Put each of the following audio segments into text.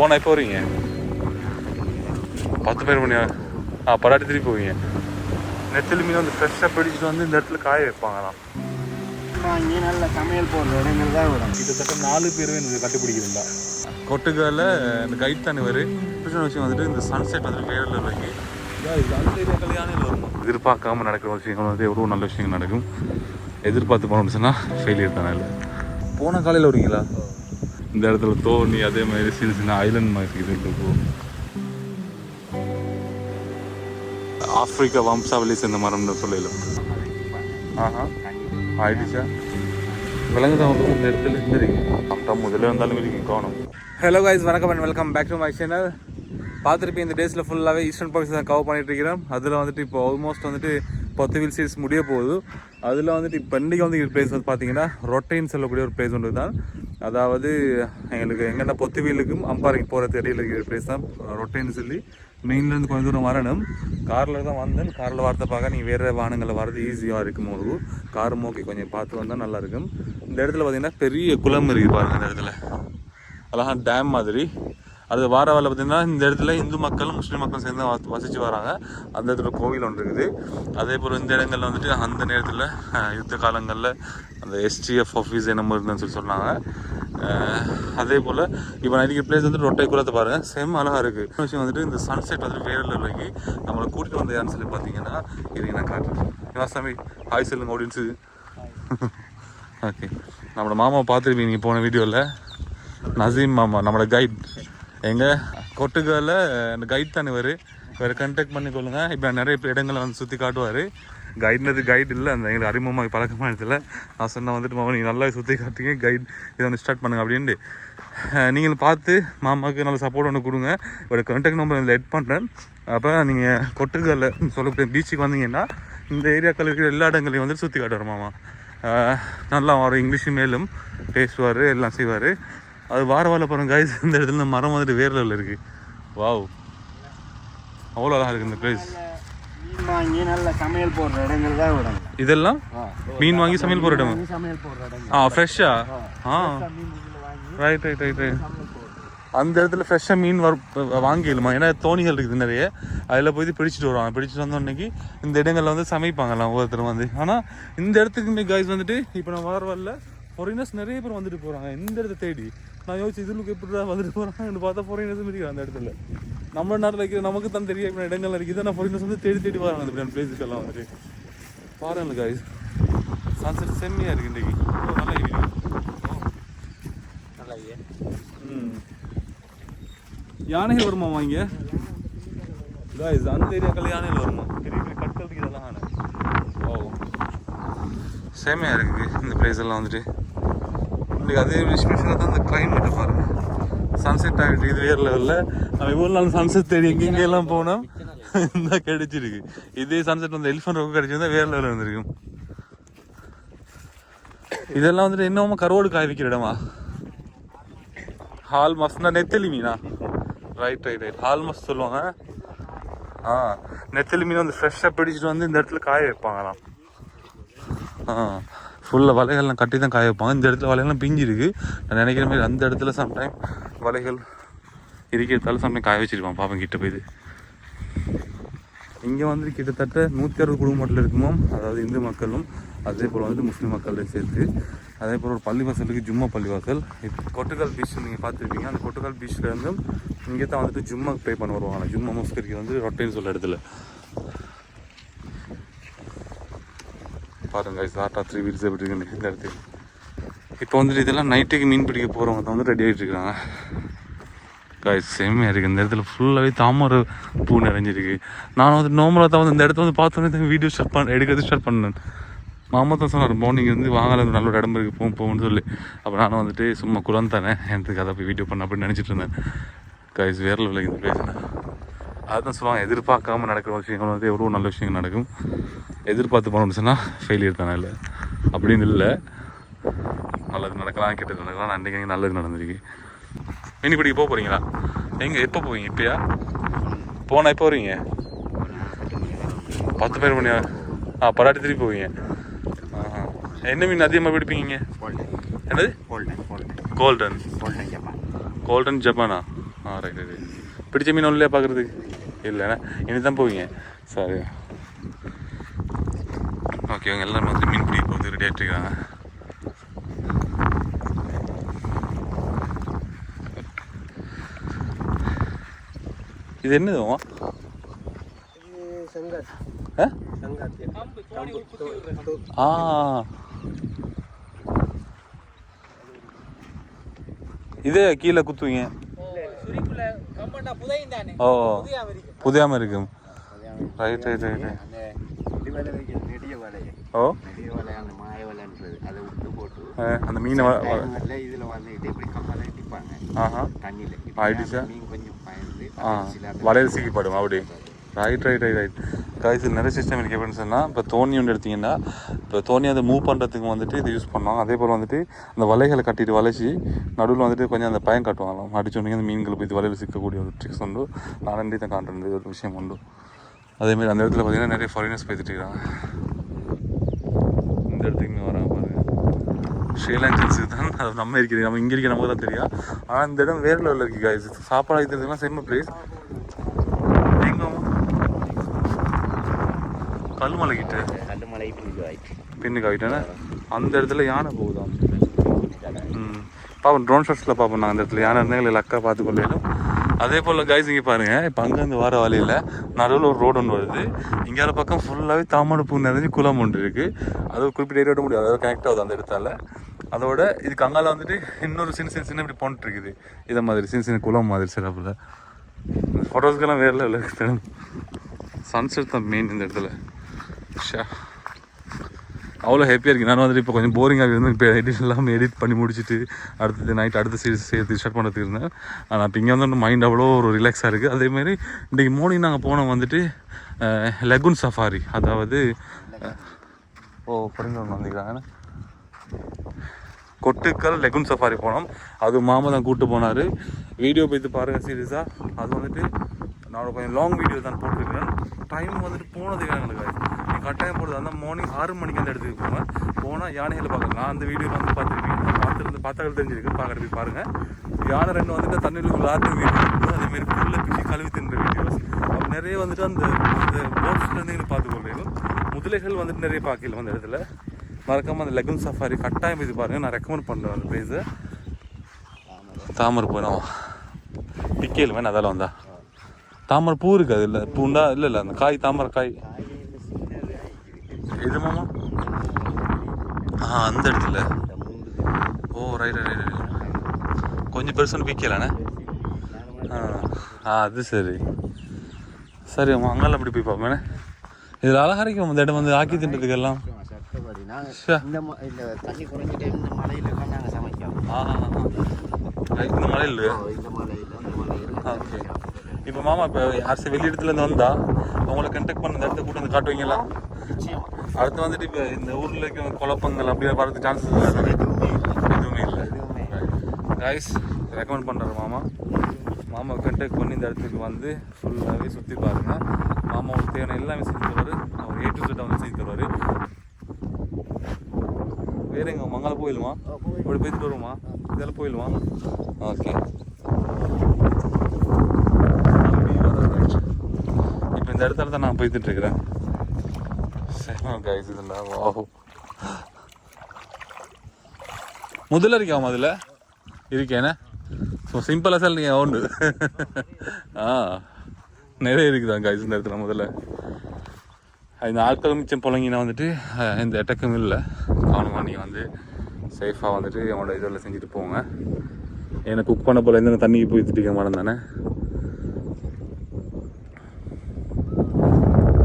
போனால் எப்போ வருவீங்க? பத்து பேர் மணி ஆ பராட்டி திருப்பி போவீங்க. நெத்திலி மீன் வந்து ஃப்ரெஷ்ஷாக பிடிச்சிட்டு வந்து இந்த இடத்துல காய வைப்பாங்களாம். வாங்கி நல்ல சமையல் போடுற இடங்கள் தான் விடும் கிட்டத்தட்ட நாலு பேர் எனக்கு கண்டுபிடிக்கிறதா. கொட்டுக்கால இந்த கைட் வரும் பிரச்சனை விஷயம் வந்துட்டு இந்த சன்செட் வந்துட்டு வேரில் இருக்கு வரும் எதிர்பார்க்காம நடக்கிற விஷயங்கள் வந்து எவ்வளோ நல்ல விஷயங்கள் நடக்கும். எதிர்பார்த்து போனோம்னு சொன்னால் ஃபெயிலியர் தானே இல்லை போன காலையில் வருவீங்களா? இந்த இடத்துல தோணி அதே மாதிரி சின்ன சின்ன ஐலண்ட் மாதிரி இது இருக்கும் ஆப்பிரிக்கா வம்சாவளி சேர்ந்த மரம்னு சொல்லலாம் ஆஹா. ஆயிடுச்சா? விலங்குதான் வந்து இந்த இடத்துல இருந்துருக்கு சம்டம் முதல்ல இருந்தாலும் இருக்கு கவனம் ஹலோ கைஸ் வணக்கம் and welcome back to my channel பார்த்துருப்பேன் இந்த டேஸில் ஃபுல்லாகவே ஈஸ்டர்ன் பாக்ஸ் தான் கவர் பண்ணிட்டு இருக்கிறோம். அதில் வந்துட்டு இப்போ ஆல்மோஸ்ட் வந்துட்டு பத்து வீல் சீரிஸ் முடிய போகுது. அதில் வந்துட்டு இப்போ இன்றைக்கி வந்து பிளேஸ் வந்து பார்த்தீங்கன்னா ரொட்டைன்னு சொல்லக்கூடிய ஒரு பிளேஸ் ஒன்று தான் அதாவது எங்களுக்கு எங்கன்னா பொத்துவியலுக்கும் அம்பாறைக்கு போகிறது இடையில் இருக்கிற பிளேஸ் தான் ரொட்டைன்னு சொல்லி மெயின்லேருந்து கொஞ்சம் தூரம் வரணும். காரில் தான் வந்தேன். காரில் வரத பார்க்க நீங்கள் வேறு வாகனங்களில் வரது ஈஸியாக இருக்கும் உங்களுக்கு. கார் மோக்கி கொஞ்சம் பார்த்து வந்தால் நல்லாயிருக்கும் இந்த இடத்துல பார்த்தீங்கன்னா பெரிய குளம் இருக்குது பாருங்கள் இந்த இடத்துல. அழகா டேம் மாதிரி. அது வார வரல பார்த்தீங்கன்னா இந்த இடத்துல இந்து மக்களும் முஸ்லீம் மக்களும் சேர்ந்து வ வசித்து வராங்க. அந்த இடத்துல கோவில் ஒன்று இருக்குது. அதே போல் இந்த இடங்களில் வந்துட்டு அந்த நேரத்தில் யுத்த காலங்களில் அந்த எஸ்டிஎஃப் ஆஃபீஸ் என்னமோ இருந்ததுன்னு சொல்லி சொன்னாங்க. அதே போல் இப்போ நான் இருக்கிற பிளேஸ் வந்து ரொட்டை குளத்தை பாருங்கள் செம்ம அழகாக இருக்குது விஷயம் வந்துட்டு இந்த சன்செட் வந்துட்டு வேரில் லெவலுக்கு நம்மளை கூட்டிகிட்டு வந்த யாருன்னு சொல்லி பார்த்தீங்கன்னா இது நான் காட்டுறேன் இவாசாமி ஹாய் சொல்லுங்க ஆடியன்ஸு ஓகே நம்மளோட மாமாவை பார்த்துருப்பீங்க நீங்கள் போன வீடியோவில் நசீம் மாமா நம்மளோட கைட் எங்க? கொட்டுக்கால அந்த கைட் தானே வரு வேறு கான்டாக்ட் பண்ணி கொள்ளுங்க. இப்போ நிறைய இடங்களை வந்து சுற்றி காட்டுவார். கைட்னது கைடு இல்லை. அந்த எங்களுக்கு அறிமுகமாக பழக்கமாக இடத்துல நான் சொன்னால் வந்துட்டு மாமா நீங்கள் நல்லா சுற்றி காட்டுங்க. கைட் இதை வந்து ஸ்டார்ட் பண்ணுங்க அப்படின்ட்டு. நீங்கள் நீங்களும் பார்த்து மாமாவுக்கு நல்ல சப்போர்ட் ஒன்று கொடுங்க. ஒரு கான்டாக்ட் நம்பர் இதில் எட் பண்ணுறேன் அப்போ நீங்கள் கொட்டுக்கல்ல சொல்லக்கூடிய பீச்சுக்கு வந்தீங்கன்னா இந்த ஏரியாக்கள் இருக்கிற எல்லா இடங்களையும் வந்துட்டு சுற்றி காட்டுவார் மாமா. நல்லா அவர் இங்கிலீஷும் மேலும் பேசுவார் எல்லாம் செய்வார். அது வார வார போகிறோம் கைஸ் இந்த இடத்துல மரம் வந்துட்டு வேறு லெவலில் இருக்குது வாவ் அவ்வளோ அழகாக இருக்குது இந்த பிளேஸ் வாங்கி நல்ல சமையல் போடுற இடங்கள் தான் விடும் இதெல்லாம்? மீன் வாங்கி சமையல் இடம்? போடுற இடங்கள். ஆ ஃப்ரெஷ்ஷா ஆ? ரைட் ரைட் ரைட் ரைட் அந்த இடத்துல ஃப்ரெஷ்ஷாக மீன் வர வாங்கிடலாமா? ஏன்னா தோணிகள் இருக்குது நிறைய. அதில் போய் பிடிச்சிட்டு வருவாங்க. பிடிச்சிட்டு வந்த அன்னைக்கு இந்த இடங்கள்ல வந்து சமைப்பாங்கலாம் ஒவ்வொருத்தரும் வந்து. ஆனால் இந்த இடத்துக்குமே கைஸ் வந்துட்டு இப்போ நான் வர வரல ஃபாரினர்ஸ் நிறைய பேர் வந்துட்டு போகிறாங்க இந்த இடத்த தேடி. நான் யோசிச்சு இதுலுக்கு எப்படி வந்துட்டு போகிறாங்கன்னு பார்த்தா ஃபாரினர்ஸும் இருக்கிறாங்க அந்த இடத்துல. நம்ம நாட்டில் இருக்கிற நமக்கு தான் தெரிய இப்படி இடங்கள்ல இருக்குது ஆனால் ஃபாரினர்ஸ் வந்து தேடி தேடி வராங்க அந்த பிளேஸுக்கு எல்லாம் வந்துட்டு. பாருங்க கைஸ் சன்செட் செம்மையாக இருக்குது இன்றைக்கி நல்லா நல்லா ம். யானைகள் வருமா வாங்க? காய்ஸ் அந்த ஏரியாக்கள் யானைகள் வருமா? பெரிய பெரிய கற்களுக்கு இதெல்லாம். யானை ஓ. செமையாக இருக்குது இந்த பிளேஸ் எல்லாம் வந்துட்டு. இன்னைக்கு அதே ஸ்பெஷலாக தான் இந்த கிளைமேட்டை பாருங்கள் சன்செட் ஆகிட்டு இது வேறு லெவலில் நம்ம இவ்வளோ நாள் சன்செட் தேடி எங்கே எங்கெல்லாம் போனோம். இந்த கிடைச்சிருக்கு. இதே சன்செட் வந்து எலிஃபண்ட் ரோக்கு கிடைச்சிருந்தா வேறு லெவலில் வந்திருக்கும் இதெல்லாம் வந்துட்டு இன்னமும் கருவோடு காய வைக்கிற இடமா? ஹால் மஸ்னா நெத்தலி மீனா? ரைட் ரைட் ரைட் ஹால் மஸ் சொல்லுவாங்க. ஆ நெத்தலி மீன் வந்து ஃப்ரெஷ்ஷாக பிடிச்சிட்டு வந்து இந்த இடத்துல காய வைப்பாங்களாம். ஆ. ஃபுல்லாக வலைகள்லாம் கட்டி தான் காய வைப்பாங்க. இந்த இடத்துல வலைகள்லாம் பிஞ்சிருக்கு. நான் நினைக்கிற மாதிரி அந்த இடத்துல சம்டைம் வலைகள் இருக்கிறதால சம்டைம் காய வச்சிருப்பான். பாப்பன் கிட்ட போய் இங்கே வந்து கிட்டத்தட்ட நூற்றி அறுபது குடும்பத்தில் இருக்குமோ? அதாவது இந்து மக்களும் அதே போல் வந்துட்டு முஸ்லீம் மக்களையும் சேர்த்து அதே போல் ஒரு பள்ளிவாசல் இருக்குது ஜும்மா பள்ளிவாசல் இப்போ கொட்டுக்கால் பீச் நீங்கள் பார்த்துருப்பீங்க. அந்த கொட்டுக்கால் பீச்சில் இங்கே தான் வந்துட்டு ஜும்மா பே பண்ண வருவாங்க. ஜும்மா மஸ்கரிக்கு வந்து ரொட்டைன்னு சொல்ல இடத்துல. பாருங்க சாட்டா த்ரீ வீல்ஸ் எப்படி இருக்குன்னு இந்த இடத்துக்கு. இப்போ வந்துட்டு இதெல்லாம் நைட்டுக்கு மீன் பிடிக்க போகிறவங்க தான் வந்து ரெடி ஆகிட்டு இருக்காங்க. காய்ஸ் செம்மையாக இருக்குது இந்த இடத்துல ஃபுல்லாகவே தாமரை பூ நிறைஞ்சிருக்கு. நான் வந்து நோமலாக தான் வந்து இந்த இடத்த வந்து பார்த்தோன்னே வீடியோ ஸ்டார்ட் பண்ண எடுக்கிறது ஸ்டார்ட் பண்ணேன். மாமா தான் சொன்னார் மார்னிங் வந்து வாங்கல நல்ல ஒரு இடம் இருக்குது போகும் போகும்னு சொல்லி. அப்போ நானும் வந்துட்டு சும்மா குளம் தானே எனக்கு அதை போய் வீடியோ பண்ண அப்படின்னு நினச்சிட்டு இருந்தேன். காய்ஸ் வேரில் லெவலில் இந்த அதுதான் சொல்லுவாங்க எதிர்பார்க்காம நடக்கிற விஷயங்கள் வந்து எவ்வளோ நல்ல விஷயங்கள் நடக்கும். எதிர்பார்த்து போனோம்னு சொன்னால் ஃபெயிலியர் தானே இல்லை. அப்படின்னு இல்லை. நல்லது நடக்கலாம் கெட்டது நடக்கலாம் அன்றைக்கி நல்லது நடந்திருக்கு. மீன் பிடிக்க போக போகிறீங்களா எங்கே எப்போ போவீங்க? இப்பயா? போனால் எப்போ வருவீங்க? பத்து பேர் மணி ஆ பராட்டி திருப்பி போவீங்க. என்ன மீன் அதிகமாக பிடிப்பீங்க? என்னது? கோல்டன் கோல்டன் ஜப்பான் ஆ ரைட் ரைட் பிடிச்ச மீன் ஒன்றுலையா பார்க்குறதுக்கு இல்லைண்ணா இனி தான் போவீங்க. சரி ஓகே இவங்க எல்லாரும் வந்து மீன் பிடிக்க போகிறது ரெடி ஆகிட்டு இருக்காங்க. இது செங்காத். ஆ? இதே கீழே குத்துவீங்க. ஓ புதையாம இருக்கு. புதியாம இருக்கும் ரைட் ரைட் ரைட் அந்த மீனை ஆஹா. ஆ. வலையில் சிக்கிப்படும்? அப்படி. Right right right right guys நிறைய சிஸ்டம் எனக்கு எப்படின்னு சொன்னால் இப்போ தோணி ஒன்று எடுத்தீங்கன்னா இப்போ தோணி அதை மூவ் பண்ணுறதுக்கு வந்துட்டு இதை யூஸ் பண்ணோம். அதே போல் வந்துட்டு அந்த வலைகளை கட்டிட்டு வளைச்சி நடுவில் வந்துட்டு கொஞ்சம் அந்த பயன் காட்டுவாங்களாம். அடிச்சோடனே அந்த மீன்கள் போய் வலையில் சிக்கக்கூடிய ஒரு ட்ரிக்ஸ் உண்டு. நான் ரெண்டு தான் காட்டுறது ஒரு விஷயம் உண்டு. அதேமாரி அந்த இடத்துல பார்த்தீங்கன்னா நிறைய ஃபாரினர்ஸ் போய்த்துட்டு இருக்காங்க. இந்த இடத்துக்கு வராங்க பாருங்க. ஸ்ரீலங்கன்ஸுக்கு தான் அது நம்ம இருக்கிறது நம்ம இங்கே இருக்க நமக்கு தான் தெரியும். ஆனால் இந்த இடம் வேறு லெவலில் இருக்குது காய்ஸ் சாப்பாடு வைக்கிறதுலாம் செம்ம பிளேஸ் எங்க கல்மலை கிட்ட கண்டு மலை பிடிக்கும் ஆயிடுச்சு. பின்னுக்கு ஆகிட்டேன்னா அந்த இடத்துல யானை போகுதாம் ம். பாப்போம் ட்ரோன் ஷாட்ஸில் பார்ப்போம் நான் அந்த இடத்துல. யானை இருந்தால் எங்களை அக்கா பார்த்து கொள்ளையிலும் அதே போல் கைஸ் இங்கே பாருங்கள் இப்போ அங்கேருந்து வர வழியில் நடுவில் ஒரு ரோடு ஒன்று வருது. இங்கே பக்கம் ஃபுல்லாகவே தாமரை பூ நிறைஞ்சு குளம் ஒன்று இருக்குது அது குறிப்பிட்ட ஏரியா முடியாது. அதாவது கனெக்ட் ஆகுது அந்த இடத்தால. அதோட இதுக்கு அங்கால வந்துட்டு இன்னொரு சின்ன சின்ன சின்ன இப்படி பாண்ட் இருக்குது. இதை மாதிரி சின்ன சின்ன குளம் மாதிரி சிறப்பில் ஃபோட்டோஸ்க்கெல்லாம் வேறு இருக்குது சன்செட் தான் மெயின் இந்த இடத்துல. ஷா அவ்வளோ ஹாப்பியாக இருக்கு நான் வந்துட்டு இப்போ கொஞ்சம் போரிங்காக இருந்து இப்போ எடிட் எல்லாமே எடிட் பண்ணி முடிச்சுட்டு அடுத்தது நைட் அடுத்த சீரிஸ் சேர்த்து ஸ்டார்ட் பண்ணுறதுக்கு இருந்தேன். ஆனால் இப்போ இங்கே வந்து மைண்ட் அவ்வளோ ஒரு ரிலாக்ஸாக இருக்குது அதேமாதிரி இன்றைக்கி மார்னிங் நாங்கள் போனோம் வந்துட்டு லெகுன் சஃபாரி அதாவது அஹ், ஓ படிங்க வந்துக்கிறாங்க கொட்டுக்கல் லெகுன் சஃபாரி போனோம். அது மாமா தான் கூப்பிட்டு போனார். வீடியோ போய்த்து பாருங்கள் சீரியஸாக அது வந்துட்டு நான் கொஞ்சம் லாங் வீடியோ தான் போட்டிருக்கேன். டைம் வந்துட்டு போனது எங்களுக்கு கட்டாயம் போடுது அந்த மார்னிங் ஆறு மணிக்கு அந்த இடத்துக்கு போங்க. போனால் யானைகளை பார்க்கலாம். நான் அந்த வீடியோ வந்து பார்த்துருப்பீங்க பார்த்துருந்து பார்த்தாக்கள் தெரிஞ்சிருக்கு. பார்க்குறது போய் பாருங்கள் யானை ரெண்டு வந்துட்டு தண்ணியில் விளாடுற வீடியோ அதேமாரி புல்ல பிச்சு கழுவி தின்ற வீடியோஸ் அப்போ நிறைய வந்துட்டு அந்த அந்த போட்ஸ்லேருந்து எங்களுக்கு முதலைகள் வந்துட்டு நிறைய பார்க்கல அந்த இடத்துல. மறக்காமல் அந்த லெகன் சஃபாரி கட்டாயம் இது பாருங்கள் நான் ரெக்கமெண்ட் பண்ணுறேன் அந்த ப்ரைஸை தாமரை பூ நான் வேணும் அதெல்லாம் வந்தா. தாமரை பூ இருக்குது அது இல்லை பூண்டா? இல்லை இல்லை அந்த காய் தாமரை காய். எது மாமா? ஆ அந்த இடத்துல. ஓ ரைட் ரைட் ரைட் கொஞ்சம் பெருசுன்னு பிக்கலாண்ணே. ஆ அது சரி. சரி அம்மா அங்கெல்லாம் அப்படி போய் பார்ப்பேன் இதில் அழகா இருக்கும் இந்த இடம் வந்து ஆக்கி நாங்கள் ஷே. இந்த மலையில ஓகே. இப்போ மாமா இப்போ யார் வெளி இடத்துலேருந்து வந்தா உங்களை கண்டக்ட் பண்ண இந்த இடத்த கூட்டு வந்து காட்டுவீங்களா? அடுத்து வந்துட்டு இப்போ இந்த ஊரில் இருக்கிற குழப்பங்கள் அப்படியே வரதுக்கு சான்சஸ் எதுவுமே இல்லை. கைஸ் ரெக்கமெண்ட் பண்ணுறாரு மாமா. மாமா கண்டக்ட் பண்ணி இந்த இடத்துக்கு வந்து ஃபுல்லாகவே சுற்றி பாருங்க. மாமாவுக்கு தேவையான எல்லாமே செஞ்சு தருவார். அவர் ஏ டு செட்டை வந்து செஞ்சு தருவார். வேற எங்க? மங்கள போயிடுமா இப்படி போயிட்டு வருமா இதெல்லாம் போயிடுமா ஓகே இப்போ இந்த இடத்துல தான் நான் போய்த்துட்டு இருக்கிறேன். கைஸ் இது இதெல்லாம் வாஹோ முதல்ல இருக்காமா அதில்? இருக்கேனே ஸோ சிம்பிளாக சார் நீங்கள் உண்டு ஆ நிறைய இருக்குதான் கைஸ் இந்த இடத்துல முதல்ல? இந்த ஆட்கள் மிச்சம் புழங்கினா வந்துட்டு எந்த எட்டக்கும் இல்லை. கவனமாக நீங்கள் வந்து சேஃபாக வந்துட்டு அவங்களோட இதெல்லாம் செஞ்சுட்டு போங்க. ஏன்னா குக் பண்ண போல இருந்து தண்ணிக்கு போய் திட்டிக்க மாட்டேன் தானே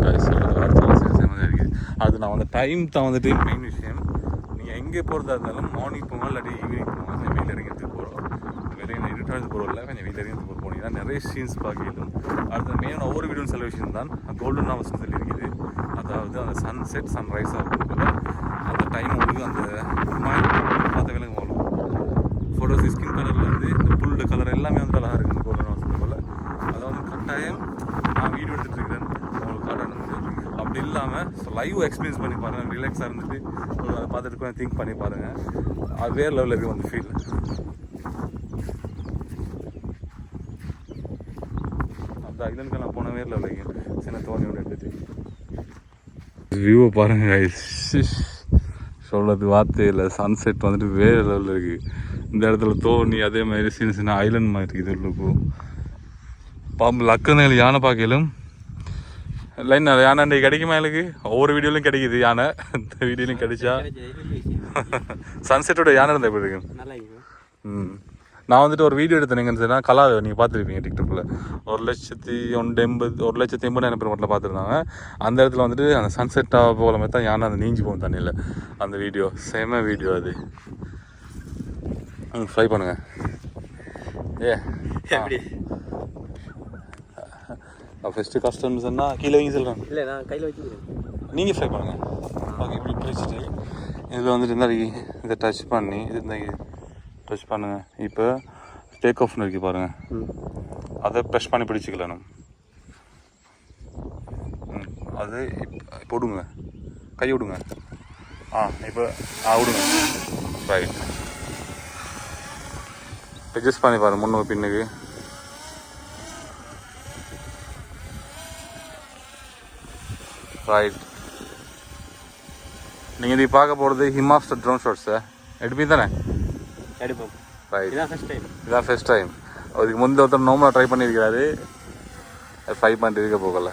Guys, சொல்றது வார்த்தையில சில சமயம் இருக்குது அது நான் வந்து டைம் தான் வந்துட்டு மெயின் விஷயம் நீங்கள் எங்கே போகிறதா இருந்தாலும் மார்னிங் போங்க இல்லாட்டி ஈவினிங் போங்க. கொஞ்சம் வெயில் இறங்கிறதுக்கு போகிறோம் வெளியில் இருட்டாவது போகிறோம்ல கொஞ்சம் வெயில் இறங்கிறதுக்கு போனீங்கன்னா நிறைய சீன்ஸ் பார்க்கலாம் அடுத்த மெயின் ஒவ்வொரு வீடியோ சில விஷயம் தான் கோல்டன் ஹவர்ஸ் சொல்லி இருக்குது அதாவது அந்த சன் செட் சன் ரைஸ் ஆகும்போது அந்த டைம் உங்களுக்கு அந்த மாதிரி பார்த்த விலங்கு போகலாம் ஃபோட்டோஸ் ஸ்கின் கலரில் வந்து இந்த புல்லு கலர் எல்லாமே வந்து அழகாக இருக்குது இந்த கோல்டன் ஹவர்ஸ் போல் அதை வந்து கட்டாயம் நான் வீடியோ எடுத்துகிட்டு இருக்கிறேன் உங்களுக்கு காட்டணும் அப்படி இல்லாமல் ஸோ லைவ் எக்ஸ்பீரியன்ஸ் பண்ணி பாருங்கள் ரிலாக்ஸாக இருந்துட்டு அதை பார்த்துட்டு கொஞ்சம் திங்க் பண்ணி பாருங்கள் அது வேறு லெவலில் இருக்கும் அந்த ஃபீல் அந்த ஐலண்ட்கெல்லாம் போன வேர் லெவலில் சின்ன தோணி ஒன்று எடுத்துட்டு. வியூவை பாருங்க சொல்கிறது வார்த்தை இல்லை. சன்செட் வந்துட்டு வேறு லெவலில் இருக்குது இந்த இடத்துல தோணி அதே மாதிரி சின்ன சின்ன ஐலண்ட் மாதிரி இது இருக்கும் பாம்பு லக்குன்னு யானை பார்க்கலும். லைன் யானை அன்றைக்கு கிடைக்குமா எனக்கு? ஒவ்வொரு வீடியோலையும் கிடைக்குது யானை. இந்த வீடியோலையும் கிடைச்சா. சன்செட்டோட யானை இருந்தால் எப்படி இருக்கு ம். நான் வந்துட்டு ஒரு வீடியோ எடுத்தேன் எங்கன்னு சொன்னால் கலா நீங்கள் பார்த்துருப்பீங்க டிக்டாக்ல ஒரு லட்சத்தி ஒன்று எண்பது ஒரு லட்சத்தி எண்பதாயிரம் பேர் மட்டும் பார்த்துருந்தாங்க. அந்த இடத்துல வந்துட்டு அந்த சன்செட்டாக போகிற மாதிரி தான் யானை அந்த நீஞ்சி போகும் தண்ணியில். அந்த வீடியோ செம வீடியோ அது. ம் ஃப்ரை பண்ணுங்க. ஏ ஃபஸ்ட்டு கஷ்டம்னு சொன்னால் கீழே வைங்க சொல்கிறேன் இல்லை நான் கையில் வச்சுக்கிறேன். நீங்கள் ஃப்ரை பண்ணுங்கள் ஓகே இப்படி பிரிச்சுட்டு இதில் வந்துட்டு இந்த இதை டச் பண்ணி இது இந்த டச் பண்ணுங்க. இப்போ டேக் ஆஃப்னு இருக்கு பாருங்கள் அதை ப்ரெஷ் பண்ணி பிடிச்சிக்கலாம் அது இப்போ இப்போ விடுங்க. கை விடுங்க. ஆ இப்போ ஆ விடுங்க. ரைட் அட்ஜஸ்ட் பண்ணி பாருங்க முன்னுக்கு பின்னுக்கு. ரைட் நீங்கள் இது பார்க்க போகிறது ஹிமாஸ்டர் ட்ரோன் ஷாட்ஸை எடுப்பீங்க தானே? எடுப்போம். ரைட் இதான் ஃபஸ்ட் டைம் இதான் ஃபர்ஸ்ட் டைம் அதுக்கு முந்தைய ஒருத்தர் நோம்பலாக ட்ரை பண்ணியிருக்கிறாரு. ட்ரை பண்ணிட்டு இருக்க போகல.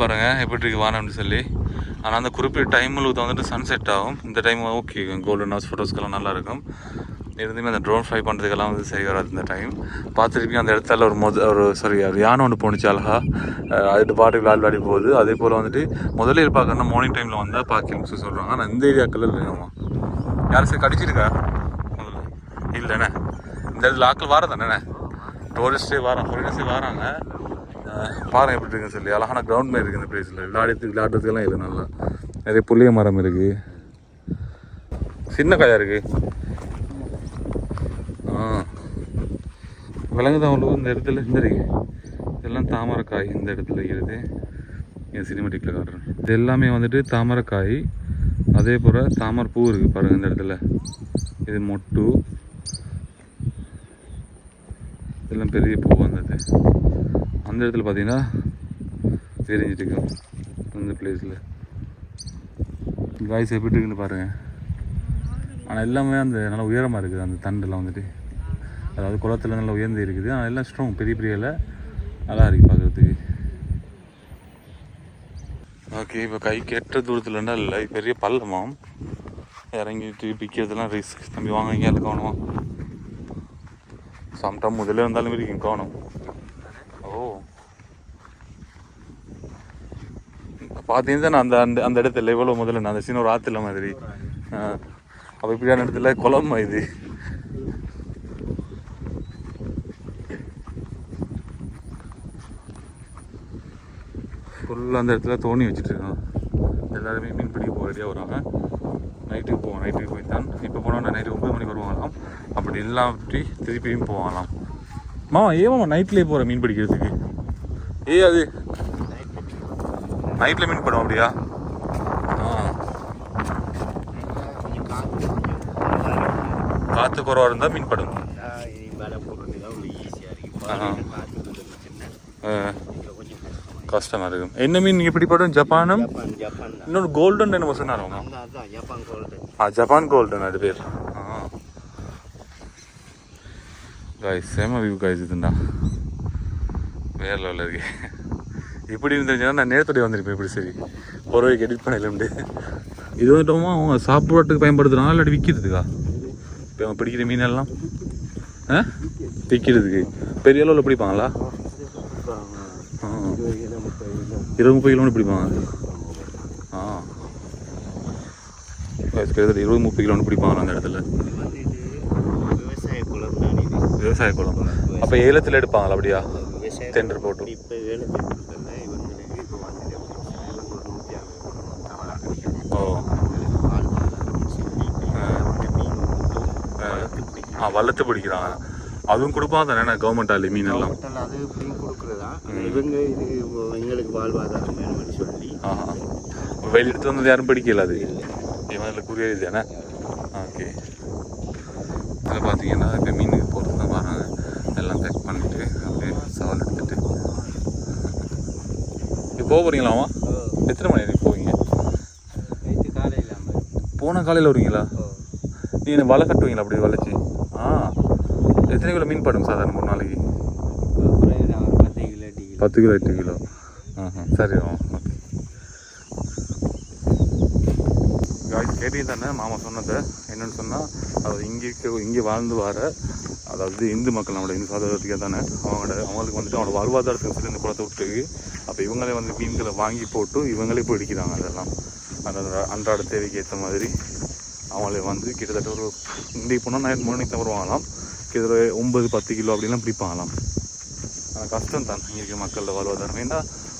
பாருங்கள் எப்படி இருக்கு வானம்னு சொல்லி. ஆனால் அந்த குறிப்பிட்ட டைமில் வந்துட்டு சன்செட் ஆகும். இந்த டைம் ஓகே கோல்டன் ஹவுஸ் ஃபோட்டோஸ்க்கெல்லாம் நல்லா இருக்கும். இருந்துமே அந்த ட்ரோன் ஃப்ளை பண்ணுறதுக்கெல்லாம் வந்து சரி வராது இந்த டைம் பார்த்துருப்பீங்க அந்த இடத்துல ஒரு மொத ஒரு சாரி ஒரு யானை ஒன்று போணுச்சு அழகா. அது பாட்டு பாட்டுக்கு விளாடி விளாடி போகுது. அதே போல் வந்துட்டு முதல்ல பார்க்கணும்னா மார்னிங் டைமில் வந்தால் பார்க்கிங் சொல்கிறாங்க ஆனால் இந்த ஏரியாக்கள் இல்லையாமா யாரும் சரி கடிச்சிருக்கா? முதல்ல. இல்லைண்ணே இந்த இடத்துல ஆக்கள் வாரதானே டூரிஸ்டே வரான் ஃபாரினர்ஸே வராங்க. பாருங்கள் எப்படி இருக்குன்னு சொல்லி அழகான கிரவுண்ட் மாதிரி இருக்குது இந்த பிளேஸில் விளையாடுறதுக்கு விளையாடுறதுக்கெல்லாம் இருக்குது நல்லா. நிறைய புளிய மரம் இருக்குது சின்ன காயாக இருக்குது ஆ. விலங்குதான் அவ்வளோ இந்த இடத்துல இந்த இருக்கு. இதெல்லாம் தாமரைக்காய் இந்த இடத்துல இருக்கிறது என் சினிமேட்டிக்கில் காட்டுறேன். இது எல்லாமே வந்துட்டு தாமரைக்காய். அதே போல் தாமரை பூ இருக்குது பாருங்கள் இந்த இடத்துல. இது மொட்டு. இதெல்லாம் பெரிய பூ வந்தது. அந்த இடத்துல பார்த்தீங்கன்னா தெரிஞ்சிட்டு இருக்கும் இந்த பிளேஸில் காய்ஸ் எப்படி இருக்குன்னு பாருங்கள் ஆனால் எல்லாமே அந்த நல்லா உயரமாக இருக்குது. அந்த தண்டெல்லாம் வந்துட்டு. அதாவது குளத்தில் நல்லா உயர்ந்து இருக்குது. ஆனால் எல்லாம் ஸ்ட்ராங் பெரிய பெரிய இல்லை நல்லா இருக்குது பார்க்குறதுக்கு. ஓகே இப்போ கை கெட்ட தூரத்துலன்னா இல்லை. பெரிய பள்ளமாம். இறங்கிட்டு பிக்கிறதுலாம் ரிஸ்க் தம்பி வாங்க இங்கே எல்லாம் சம்டம் முதல்ல வந்தாலும் இருக்கும் கவனம். ஓ. பார்த்தீங்கன்னா நான் அந்த அந்த அந்த இடத்துல எவ்வளோ முதல்ல நான் அந்த சின்ன ஒரு ஆற்றுல மாதிரி. அப்போ இப்படியான இடத்துல குளமா இது. ஃபுல்லாக அந்த இடத்துல தோணி வச்சுட்ருக்கான் எல்லாருமே மீன் பிடிக்க போக ரெடியாக வருவாங்க. நைட்டுக்கு போவோம். நைட்டுக்கு போய் தான் இப்போ போனோம்னா நைட்டு ஒம்பது மணிக்கு வருவாங்களாம். அப்படி இல்லாட்டி திருப்பியும் போவாங்களாம். மாமா ஏமாமா நைட்லேயே போகிற மீன் பிடிக்கிறதுக்கு? ஏ அது நைட்டில் மீன் படும் அப்படியா? காற்று குறவாக இருந்தால் மீன் படும். கஷ்டமாக இருக்கும். என்ன மீன் நீங்கள் எப்படி படும்? ஜப்பானும்? இன்னொரு கோல்டன் என்ன சொன்னார் ஆ ஜப்பான் கோல்டன் அது பேர். ஆ. காய்ஸ் சேம வியூ காய்ஸ் இதுண்டா. வேற லெவலில் இருக்கு. இப்படி இருந்துச்சுன்னா நான் நேரத்தோடய வந்திருப்பேன் இப்படி சரி. ஒரு வரைக்கும் எடிட் பண்ணல இது வந்துட்டோமா அவங்க சாப்பிட்றதுக்கு பயன்படுத்துகிறாங்க இல்லாட்டி விற்கிறதுக்கா இப்போ அவங்க பிடிக்கிற மீனெல்லாம் ஆ? விற்கிறதுக்கு பெரிய அளவில் பிடிப்பாங்களா? இருபது முப்பது கிலோமீட்டர் பிடிப்பாங்க. ஆ. கிட்டத்தட்ட இருபது முப்பது கிலோமீட்டர் பிடிப்பாங்க அந்த இடத்துல? விவசாய குளம் அப்போ ஏலத்தில் எடுப்பாங்களா அப்படியா? டெண்டர் போட்டு இப்போ வேலை கொடுக்கல இவங்களுக்கு இப்போ வந்துட்டு இவங்க ஒரு நூற்றி ஐம்பது தவளா கிடைக்கும் ஓ வாழ்வாதாரம்னு சொல்லி இந்த மீன் வளர்த்து பிடிக்கும் ஆ வளர்த்து பிடிக்கிறாங்க. அதுவும் கொடுப்பாங்க தானே கவர்மெண்ட் மீன் எல்லாம்? அது இப்படியும் கொடுக்குறதா? இவங்க இது எங்களுக்கு வாழ்வாதாரம் வேணும்னு சொல்லி. வெளிய எடுத்து வந்தது யாரும் பிடிக்கல அது? இவன் அதில் குறிய தானே? ஓகே. இதில் பார்த்தீங்கன்னா இப்போ மீனுக்கு போகிறது தான் வராங்க எல்லாம் கட் பண்ணிட்டு அப்படியே சவால் எடுத்துட்டு. இப்போ போக போகிறீங்களாமா எத்தனை மணி வரைக்கும் போவீங்க? போன காலையில் வருவீங்களா? நீ என்ன வலை கட்டுவீங்களா அப்படி வளைச்சி? எத்தனை கிலோ மீன் படும் சாதாரண மூணு நாளைக்கு? ஒரு பத்து கிலோ எட்டு கிலோ. சரி ஓகே. காய்ஸ் கேட்டீங்க தானே? மாமா சொன்னதை. என்னன்னு சொன்னால் அது இங்கே இருக்க- இங்கே வாழ்ந்து வர அதாவது இந்து மக்கள் நம்மளோட இந்து சாதாரணத்துக்கே தானே அவங்களோட அவங்களுக்கு வந்துட்டு அவங்களோட வாழ்வாதாரத்துக்கு சொல்லி இந்த குளத்தை விட்டு அப்போ இவங்களே வந்து மீன்களை வாங்கி போட்டு இவங்களே பிடிக்கிறாங்க அதெல்லாம். அந்த அன்றாட தேவைக்கு ஏற்ற மாதிரி அவங்களே வந்து கிட்டத்தட்ட ஒரு இன்றைக்கு போனால் நைட் மூணு மணிக்கு தான் வருவாங்களாம். இதில் ஒன்பது பத்து கிலோ அப்படிலாம் பிடிப்பாங்களாம். ஆனால் கஷ்டம் தான். இங்கே இருக்க மக்களில் வாழ்வாதாரம். ஏன்னா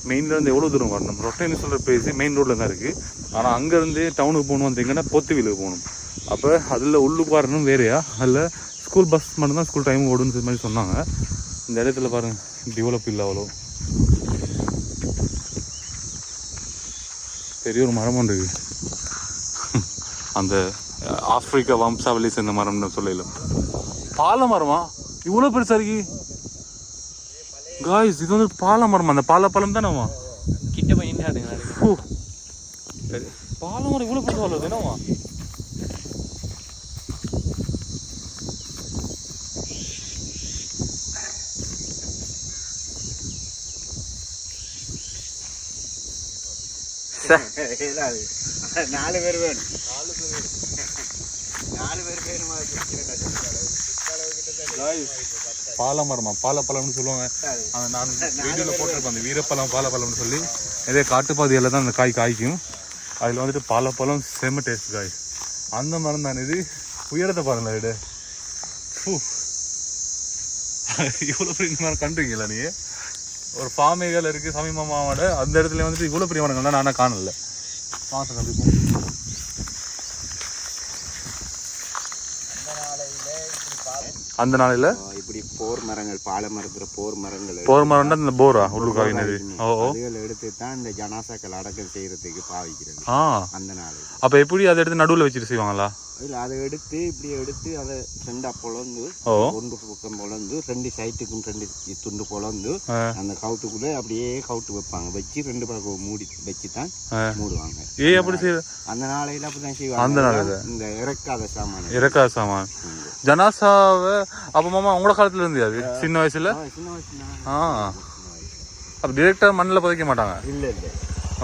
மெயின்லேருந்து எவ்வளோ தூரம் வரணும்? ரொட்டைன்னு சொல்கிற பிளேஸு மெயின் ரோட்டில் தான் இருக்குது ஆனால் அங்கேருந்து டவுனுக்கு போகணும் வந்தீங்கன்னா பொத்துவிலுக்கு போகணும். அப்போ அதில் உள்ளுக்கு வரணும் வேறையா? அதில் ஸ்கூல் பஸ் மட்டும்தான் ஸ்கூல் டைம் ஓடுன்னு மாதிரி சொன்னாங்க. இந்த இடத்துல பாருங்கள் டெவலப் இல்லை அவ்வளோ பெரிய ஒரு மரம் ஒன்று இருக்கு. அந்த ஆப்பிரிக்கா வம்சாவளி சேர்ந்த மரம்னு சொல்லலாம் பால மரமா இவ்வளோ பெருசா இருக்கு. காய்ஸ் இது வந்து பால மரம் அந்த பால பழம் தானேவா கிட்ட போய் நின்றாடுங்க. பால மரம் இவ்வளோ பெருசா வளருது என்னவா நாலு பேர் வேணும். நாலு பேர் நாலு பேர் வேணுமா? பாலமரமா? மரமா சொல்லுவாங்க. அந்த நான் வீடியோவில் போட்டிருப்பேன் அந்த வீரப்பழம் பாலப்பழம்னு சொல்லி. இதே காட்டுப்பாதையில் தான் அந்த காய் காய்க்கும். அதில் வந்துட்டு பாலப்பழம் செம்ம டேஸ்ட் காய் அந்த மரம் தான் இது. உயரத்தை பாருங்க வீடு ஃபூ. இவ்வளோ பெரிய மரம் கண்டுருக்கீங்களா நீ ஒரு பாமைகள் இருக்குது சாமி மாமாவோட அந்த இடத்துல வந்துட்டு இவ்வளோ பெரிய மரங்கள்லாம் நானே காணல. பார்த்து கண்டிப்பாக அந்த நாளையில இப்படி போர் மரங்கள் பாலை மரத்துல போர் மரங்கள் போர் மரம்னா இந்த போரா ஓ அதுகள் எடுத்து தான் இந்த ஜனாசாக்கள் அடக்கல் செய்யறதுக்கு பாவிக்கிறது. ஆ. அந்த நாளைக்கு அப்ப எப்படி அதை எடுத்து நடுவுல வச்சுட்டு செய்வாங்களா? இல்ல அதை எடுத்து இப்படி எடுத்து அதை ரெண்டா பொழந்து ஒன்று பக்கம் பொழந்து ரெண்டு சைட்டுக்கும் ரெண்டு துண்டு பொழந்து. அந்த கவுத்துக்குள்ள அப்படியே கவுட்டு வைப்பாங்க. வச்சு ரெண்டு பக்கம் மூடி வச்சு தான். மூடுவாங்க. ஏ அப்படி செய்ய அந்த நாளையில அப்படிதான் செய்வாங்க. அந்த நாளையில? இந்த இறக்காத சாமான. இறக்கா சாமான். ஜனாசாவை அப்ப மாமா உங்களோட காலத்துல இருந்து அது? சின்ன வயசுல? ஆ அப்ப டிரெக்டா மண்ணில் புதைக்க மாட்டாங்க? இல்ல இல்ல.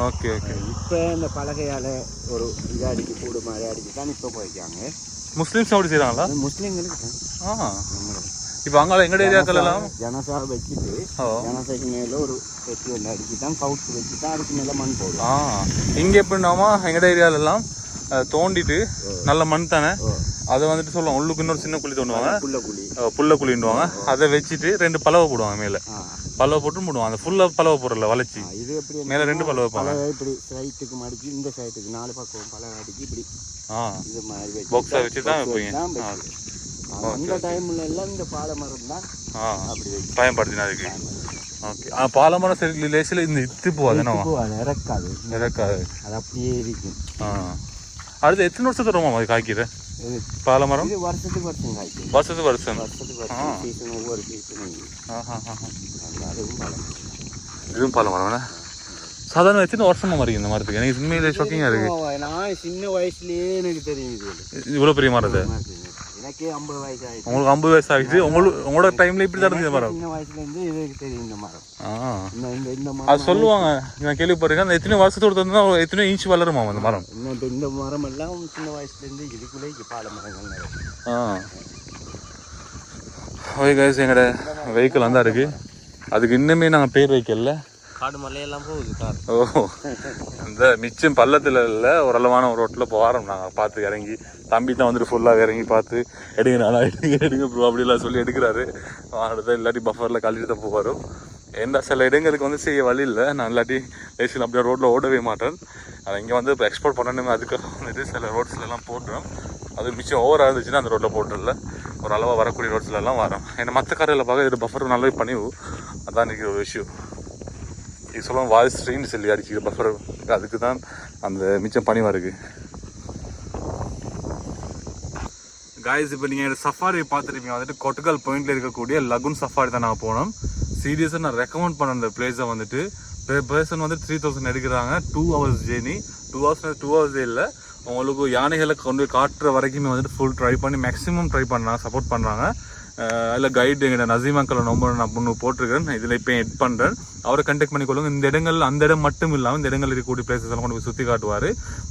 Okay okay. இப்ப இந்த பலகையால ஒரு இது அடிச்சு கூடு மாதிரி அடிச்சு தான் இப்ப போய்க்காங்க முஸ்லீம்ஸ் அப்படி செய்றாங்களா? அது முஸ்லீம்களுக்கு. ஆ. இப்போ அங்கால எங்கட ஏரியாக்கள் எல்லாம் ஜனசா வச்சுட்டு ஜனசாக்கு மேல ஒரு பெட்டி ஒன்று அடிச்சு தான் கவுத்து வச்சு தான் அதுக்கு மேல மண் போடும் ஆ. இங்க எப்படின்னாமா எங்கட ஏரியால எல்லாம் அஹ், தோண்டிட்டு நல்ல மண் தானே? அதை வந்துட்டு சொல்லுவாங்க. உள்ளுக்கு இன்னொரு சின்ன குழி தோண்டுவாங்க. புல்ல குழின்னுவாங்க. அதை வச்சுட்டு ரெண்டு பலவை போடுவாங்க மேல. பலவை போட்டு போடுவாங்க. அந்த ஃபுல்லா பலவை போடல வளைச்சி ஆ, இது எப்படி மேல ரெண்டு பலவை பலகை இப்படி சைட்டுக்கு மடிச்சு இந்த சைட்டுக்கு நாலு பக்கம் பலகை அடிச்சு இப்படி ஆ. இது மாதிரி வச்சு பாக்ஸை வச்சு தான் வைப்பீங்க. அந்த டைம்ல எல்லாம் இந்த பாலை மரம் தான் ஆ. அப்படி பயன்படுத்தினா அதுக்கு. ஓகே ஆ பாலமரம் சரி லேசில் இந்த இத்து அது இறக்காது. இறக்காது. அது அப்படியே இருக்கும். ஆ. அடுத்து எத்தனை வருஷத்துக்கு வருமா அது காய்க்கிற இது பாலமரம்? இது வருஷத்துக்கு வருஷம் காய்க்கும் வருஷத்துக்கு வருஷம். வருஷத்துக்கு வருஷம். சீசன் ஒவ்வொரு சீசனும் இதுவும் பாலமரம். சாதாரண எத்தனை வருஷமா மறிக்கும் இந்த மரத்துக்கு? எனக்கு உண்மையிலே ஷாக்கிங்காக இருக்கு. நான் சின்ன வயசுலயே எனக்கு தெரியும் இது. இவ்வளோ பெரிய மரம் இது? எனக்கே ஐம்பது வயசு உங்களுக்கு ஐம்பது வயசு ஆகிடுச்சு உங்களுக்கு உங்களோட டைம்ல இப்படி தான் இருந்தது மரம் சின்ன தெரியும் இந்த மரம். ஆ. இந்த இந்த இந்த அது சொல்லுவாங்க. நான் கேள்விப்பட்டிருக்கேன். அந்த எத்தனை வருஷத்தோட தந்தா எத்தனை இன்ச் வளருமா அந்த மரம்? இந்த- இந்த மரம் எல்லாம் சின்ன வயசுல இருந்து இதுக்குள்ளே பால மரங்கள். ஆ. ஓகே கைஸ் எங்களோட வெஹிக்கிள் வந்தா இருக்கு அதுக்கு இன்னுமே நாங்கள் பேர் வைக்கல. காடு மலையெல்லாம் போகுது கார் ஓ இந்த மிச்சம் பள்ளத்தில் இல்லை ஓரளவான ஒரு ரோட்டில் போகிறோம் நாங்கள் பார்த்து இறங்கி தம்பி தான் வந்துட்டு ஃபுல்லாக இறங்கி பார்த்து எடுங்க நானா எடுங்க எடுங்க ப்ரோ அப்படிலாம் சொல்லி எடுக்கிறாரு. அடுத்த இல்லாட்டி பஃபரில் கழிட்டு தான் போவார். எந்த சில இடங்களுக்கு வந்து செய்ய வழி இல்லை. நான் இல்லாட்டி லேசில் அப்படியே ரோட்டில் ஓடவே மாட்டேன். அதை இங்கே வந்து இப்போ எக்ஸ்போர்ட் பண்ணணுமே அதுக்காக வந்துட்டு சில ரோட்ஸ்லலாம் போட்டுறோம் அது மிச்சம் ஓவராக இருந்துச்சுன்னா அந்த ரோட்டில் போட்டுடல. ஒரு அளவாக வரக்கூடிய ரோட்ஸ்லலாம் வரோம் ஏன்னா மற்ற காரில் பார்க்க இது பஃபர் நல்லாவே பண்ணிவு அதான் இன்றைக்கி ஒரு விஷயம் இது சொல்லலாம் வாய்ஸ் ஸ்ட்ரெயின் சொல்லி அடிச்சு பஃபர் அதுக்கு தான் அந்த மிச்சம் பணிவாக இருக்குது காய்ஸ் இப்போ நீங்கள் சஃபாரி பார்த்துருப்பீங்க. வந்துட்டு கொட்டுக்கல் பாயிண்ட்டில் இருக்கக்கூடிய லகுன் சஃபாரி தான் நாங்கள் போனோம். சீரியஸாக நான் ரெக்கமெண்ட் பண்ண அந்த பிளேஸை வந்துட்டு பெர் பர்சன் வந்து த்ரீ தௌசண்ட் எடுக்கிறாங்க. Two hours journey two hours two hours இல்லை. உங்களுக்கு யானைகளை கொண்டு காட்டுற வரைக்குமே வந்துட்டு ஃபுல் ட்ரை பண்ணி மேக்ஸிமம் ட்ரை பண்ணுறாங்க சப்போர்ட் பண்ணுறாங்க அதில் கைடு எங்கிட்ட நசீம் நம்ப நான் முன்னு போட்டிருக்கிறேன். இதில் இப்போ எட் பண்ணுறேன் அவரை கண்டெக்ட் பண்ணிக்கொள்ளுங்க. இந்த இடங்கள் அந்த இடம் மட்டும் இல்லாமல் இந்த இடங்கள் இருக்கக்கூடிய பிளேசஸ் எல்லாம் கொண்டு போய் சுற்றி காட்டுவார்.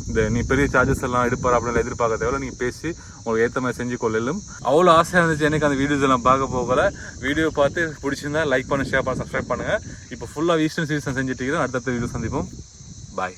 இந்த நீ பெரிய சார்ஜஸ் எல்லாம் எடுப்பார் அப்படின்னு எதிர்பார்க்க தேவையில்ல நீங்கள் பேசி உங்களுக்கு ஏற்ற மாதிரி செஞ்சு கொள்ளலும். அவ்வளோ ஆசையாக இருந்துச்சு. எனக்கு அந்த வீடியோஸ் எல்லாம் பார்க்க போகல. வீடியோ பார்த்து பிடிச்சிருந்தா லைக் பண்ணு ஷேர் பண்ண சப்ஸ்கிரைப் பண்ணுங்கள் இப்போ ஃபுல்லாக ஈஸ்டர்ன் சீசன் செஞ்சுட்டு இருக்கிறேன். அடுத்தடுத்த வீடியோ சந்திப்போம். பாய்